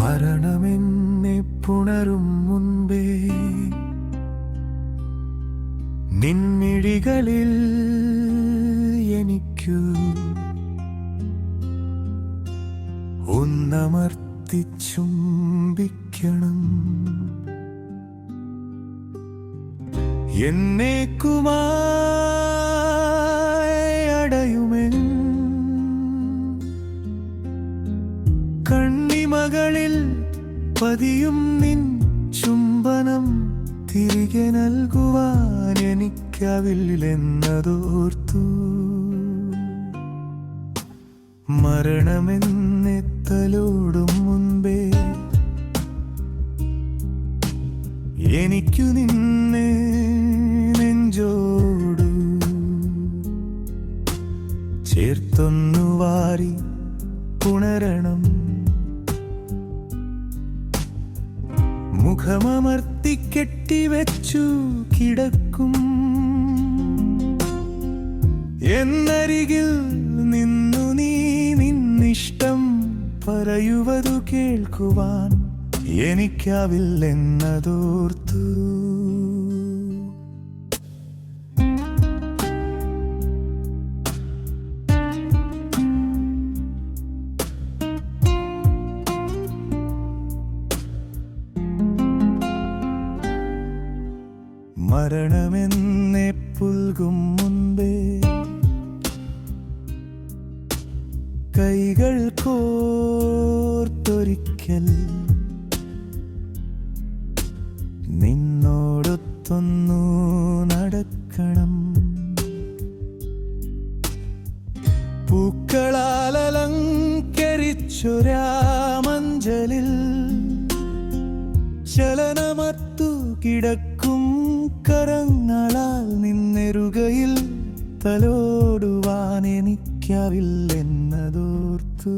മരണമെന്നെ പുണരും മുൻപേ നിൻമിഴികളിൽ എനിക്കു ഒന്നമർത്തി ചുംബിക്കണം എന്നേക്കുമായി കണ്ണിമകളിൽ പതിയും നിൻ ചുംബനം തിരികെ നൽകുവാൻ എനിക്കവില്ലെന്നതോർത്തു. മരണമെന്നെത്തലോടും മുൻപേ എനിക്കു നിന്നെ നെഞ്ചോടു ചേർത്തൊന്നു വാരി പുണരണം. മുഖമമർത്തി കെട്ടിവെച്ചു കിടക്കും. എന്നരികിൽ നിന്നു നീ നിന്നിഷ്ടം പറയുവതു കേൾക്കുവാൻ എനിക്കാവില്ലെന്നതോർത്തു. മരണമെന്നെ പുൽകും മുൻപേ. കൈകൾ കോർത്തൊരിക്കൽ. നിന്നോടൊത്തൊന്നു നടക്കണം. പൂക്കളാലങ്കരിച്ചൊരാമഞ്ചലിൽ ചലനമത്തു കിടക്കും കരങ്ങളാൽ നിന്നെരുകയിൽ തലോടുവാൻ എനിക്കാവില്ലെന്നതോർത്തു